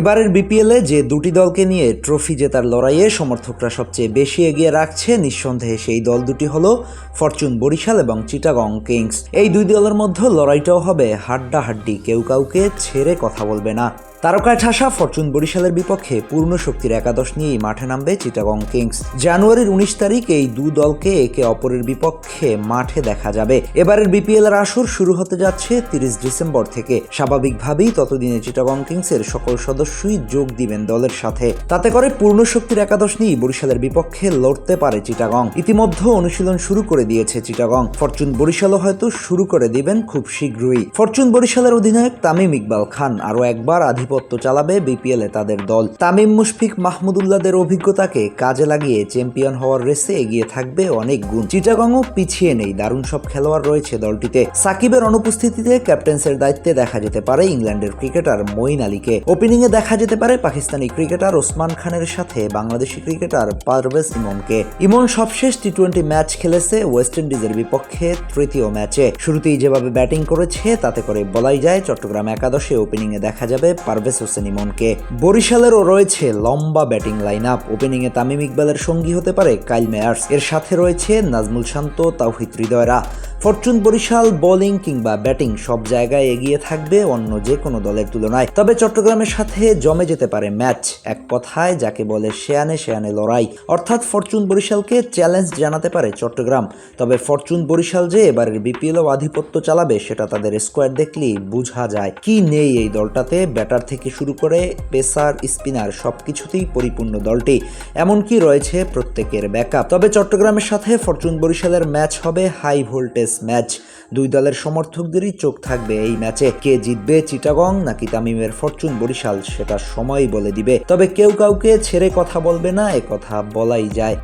এবারের বিপিএলে যে দুটি দলকে নিয়ে ট্রফি জেতার লড়াইয়ে সমর্থকরা সবচেয়ে বেশি এগিয়ে রাখছে, নিঃসন্দেহে সেই দল দুটি হলো ফরচুন বরিশাল এবং চিটাগং কিংস। এই দুই দলের মধ্যে লড়াইটাও হবে হাড্ডাহাড্ডি, কেউ কাউকে ছেড়ে কথা বলবে না। তারকায় ঠাসা ফরচুন বরিশালের বিপক্ষে পূর্ণ শক্তির একাদশ নিয়েই মাঠে নামবে চিটাগং কিংস। জানুয়ারির উনিশ তারিখ এই দু দলকে একে অপরের বিপক্ষে মাঠে দেখা যাবে। এবারের বিপিএল এর আসর শুরু হতে যাচ্ছে তিরিশ ডিসেম্বর থেকে। স্বাভাবিকভাবেই ততদিনে চিটাগং কিংসের সকল সদস্যই যোগ দিবেন দলের সাথে। তাতে করে পূর্ণ শক্তির একাদশ নিয়েই বরিশালের বিপক্ষে লড়তে পারে চিটাগং। ইতিমধ্যে অনুশীলন শুরু করে দিয়েছে চিটাগং। ফরচুন বরিশালও হয়তো শুরু করে দিবেন খুব শীঘ্রই। ফরচুন বরিশালের অধিনায়ক তামিম ইকবাল খান আরও একবার আধিপত্য চালাবে বিপিএল তাদের দল। তামিম মুশফিক মাহমুদুল্লাহদের অভিজ্ঞতাকে কাজে লাগিয়ে চ্যাম্পিয়ন হওয়ার রেসে এগিয়ে থাকবে অনেক গুণ। চিটাগংও পিছিয়ে নেই, দারুণ সব খেলোয়াড় রয়েছে দলটিতে। সাকিবের অনুপস্থিতিতে ক্যাপ্টেন্সের দায়িত্বে দেখা যেতে পারে ইংল্যান্ডের ক্রিকেটার মঈন আলীকে। ওপেনিং এ দেখা যেতে পারে পাকিস্তানি ক্রিকেটার ওসমান খানের সাথে বাংলাদেশি ক্রিকেটার পারভেজ ইমনকে। ইমন সবশেষ টি টোয়েন্টি ম্যাচ খেলেছে ওয়েস্ট ইন্ডিজের বিপক্ষে তৃতীয় ম্যাচে। শুরুতেই যেভাবে ব্যাটিং করেছে, তাতে করে বলাই যায় চট্টগ্রাম একাদশে ওপেনিং এ দেখা যাবে পারভেজ হোসেন ইমনকে বরিশালেরও রয়েছে লম্বা ব্যাটিং লাইন আপ ওপেনিং এ তামিম ইকবালের সঙ্গী হতে পারে কাইল মেয়ার্স। এর সাথে রয়েছে নাজমুল শান্ত, তাওহিদ হৃদয়রা। ফরচুন বরিশাল বোলিং কিংবা ব্যাটিং সব জায়গায় এগিয়ে থাকবে অন্য যে কোনো দলের তুলনায়। তবে চট্টগ্রামের সাথে জমে যেতে পারে ম্যাচ। এক কথায়, যাকে বলে শেয়ানে শেয়ানে লড়াই। অর্থাৎ ফরচুন বরিশালকে চ্যালেঞ্জ জানাতে পারে চট্টগ্রাম। তবে ফরচুন বরিশাল যে এবারের বিপিএল আধিপত্য চালাবে, সেটা তাদের স্কোয়াড দেখলেই বোঝা যায়। কি নেই এই দলটাতে? ব্যাটার থেকে শুরু করে পেসার, স্পিনার সবকিছুতেই পরিপূর্ণ দলটি। এমনকি রয়েছে প্রত্যেকের ব্যাকআপ। তবে চট্টগ্রামের সাথে ফরচুন বরিশালের ম্যাচ হবে হাই ভোল্টেজ ম্যাচ। দুই দলের সমর্থকদেরই চোখ থাকবে এই ম্যাচে। কে জিতবে চিটাগং নাকি তামিমের ফরচুন বরিশাল, সেটা সময়ই বলে দিবে। তবে কেউ কাউকে ছেড়ে কথা বলবে না কথা বলাই যায়।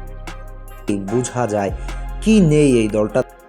বোঝা যায় কি নেই এই দলটা।